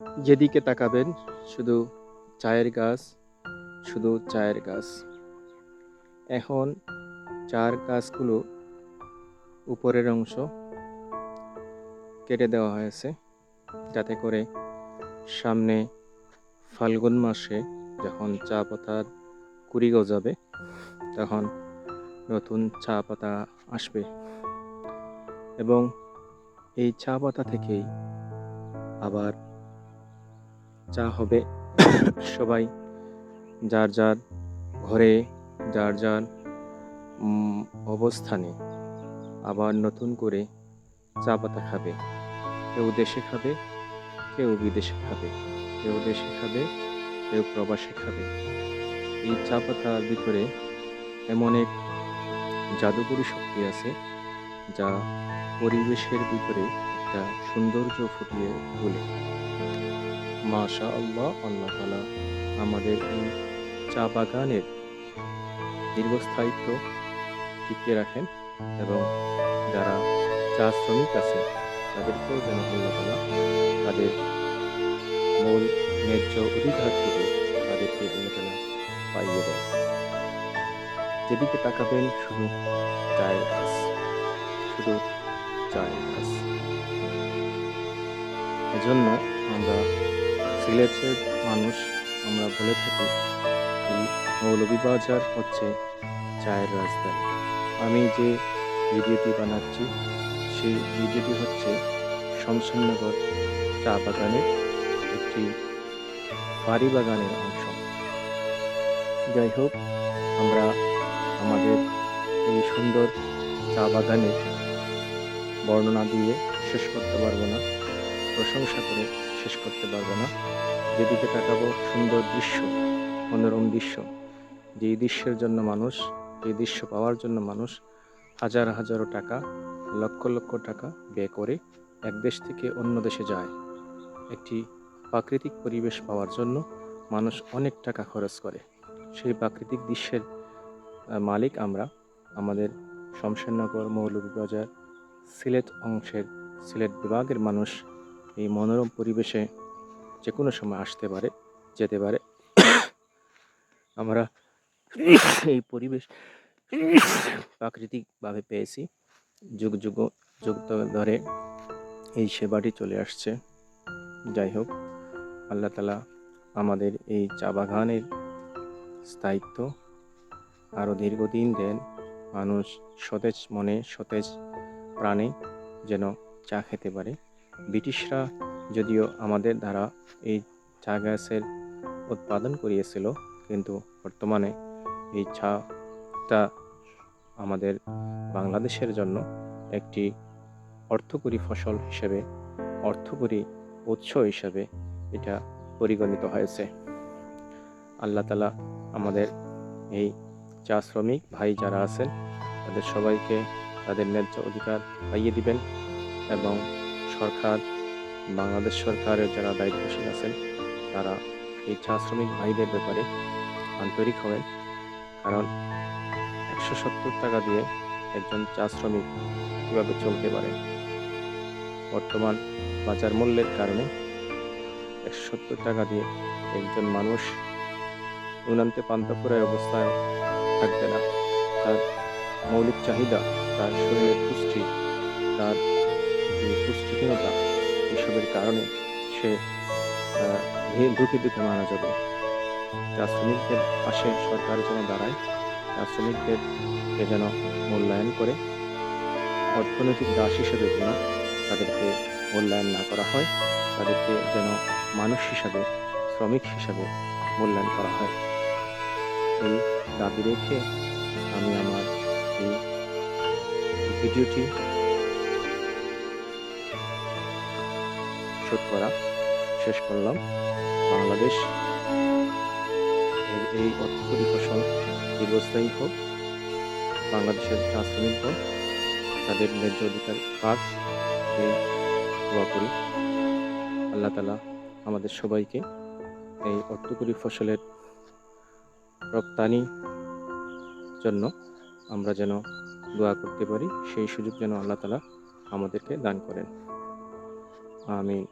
যেদিকে তাকাবেন, শুধু চায়ের গাছ, শুধু চায়ের গাছ। এখন চার গাছগুলো উপরের অংশ কেটে দেওয়া হয়েছে, যাতে করে সামনে ফাল্গুন মাসে যখন চা পাতার কুড়ি গজাবে তখন নতুন চা পাতা আসবে। এবং এই চা পাতা থেকেই আবার চা হবে, সবাই যার যার ঘরে, যার যার অবস্থানে আবার নতুন করে চা পাতা খাবে। কেউ দেশে খাবে, কেউ বিদেশে খাবে। কেউ দেশে খাবে, কেউ প্রবাসে খাবে। এই চা পাতার ভিতরে এমন এক জাদুকরী শক্তি আছে, যা পরিবেশের ভিতরে একটা সৌন্দর্য ফুটিয়ে তোলে। মাশা আল্লাহ আল্লাহ তালা আমাদের এই চা বাগানের দীর্ঘস্থায়িত্ব টিকিয়ে রাখেন এবং যারা চা শ্রমিক আছে তাদেরকেও যেন আল্লাহ তালা তাদের মূল ন্যায্য অধিকারটুকু তাদেরকে আল্লাহ তালা পাইয়ে দেয় যেদিকে তাকাবেন, শুধু চায়ের শুধু চায়ের গাছ এজন্য আমরা সিলেটের মানুষ আমরা বলে থাকি মৌলভীবাজার হচ্ছে চায়ের রাজধানী। আমি যে ভিডিওটি বানাচ্ছি, সেই ভিডিওটি হচ্ছে শমশাননগর চা বাগানের একটি বাড়ি বাগানের অংশ। যাই হোক, আমরা আমাদের এই সুন্দর চা বাগানের বর্ণনা দিয়ে শেষ করতে পারব না। প্রশংসা করে শেষ করতে পারব না। যেদিকে তাকাবো, সুন্দর দৃশ্য, মনোরম দৃশ্য। যেই দৃশ্যের জন্য মানুষ এই দৃশ্য পাওয়ার জন্য মানুষ হাজার হাজারো টাকা, লক্ষ লক্ষ টাকা ব্যয় করে এক দেশ থেকে অন্য দেশে যায়। একটি প্রাকৃতিক পরিবেশ পাওয়ার জন্য মানুষ অনেক টাকা খরচ করে। সেই প্রাকৃতিক দৃশ্যের মালিক আমরা। আমাদের শমশেরনগর মৌলভীবাজার সিলেট অংশের সিলেট বিভাগের মানুষ এই মনোরম পরিবেশে যে কোনো সময় আসতে পারে, যেতে পারে। আমরা এই পরিবেশ প্রাকৃতিকভাবে পেয়েছি। যুগ যুগ যুগ ধরে এই সেবাটি চলে আসছে। যাই হোক, আল্লাহ তালা আমাদের এই চা বাগানের স্থায়িত্ব আরও দীর্ঘদিন দেন। মানুষ সতেজ মনে, সতেজ প্রাণে যেন চা খেতে পারে। ব্রিটিশরা যদিও আমাদের দ্বারা এই চা গাছের উৎপাদন করিয়েছিল, কিন্তু বর্তমানে এই চাটা আমাদের বাংলাদেশের জন্য একটি অর্থকরী ফসল হিসেবে, অর্থকরী উৎস হিসেবে এটা পরিগণিত হয়েছে। আল্লাহ তালা আমাদের এই চা শ্রমিক ভাই যারা আছেন, তাদের সবাইকে তাদের ন্যায্য অধিকার পাইয়ে দিবেন এবং সরকার, বাংলাদেশ সরকারের যারা দায়িত্বশীল আছেন, তারা এই চা শ্রমিক ভাইদের ব্যাপারে আন্তরিক হবেন। কারণ একশো সত্তর টাকা দিয়ে একজন চা শ্রমিক কীভাবে চলতে পারে? বর্তমান বাজার মূল্যের কারণে একশো সত্তর টাকা দিয়ে একজন মানুষ উনান্তে পান্তাপুরের অবস্থায় থাকবে না। তার মৌলিক চাহিদা, তার শরীরের পুষ্টি, তার যে পুষ্টিহীনতা এসবের কারণে সে দুঃখে দুঃখে মারা যাবে। চা শ্রমিকদের পাশে সরকার যেন দাঁড়ায় চা শ্রমিকদেরকে যেন মূল্যায়ন করে, অর্থনৈতিক দাস হিসেবে যেন তাদেরকে মূল্যায়ন না করা হয়, তাদেরকে যেন মানুষ হিসাবে, শ্রমিক হিসাবে মূল্যায়ন করা হয়। এই দাবি রেখে আমি আমার এই ভিডিওটি শুট করা। শেষ করলাম। বাংলাদেশ এই অর্থকরী ফসল দীর্ঘস্থায়ী হোক, বাংলাদেশের চা হোক, তাদের ন্যায্য অধিকার পাক, এই দোয়া করি। আল্লাহ তালা আমাদের সবাইকে এই অর্থকরী ফসলের রপ্তানি জন্য আমরা যেন দোয়া করতে পারি, সেই সুযোগ যেন আল্লাহ তালা আমাদেরকে দান করেন। আমিন।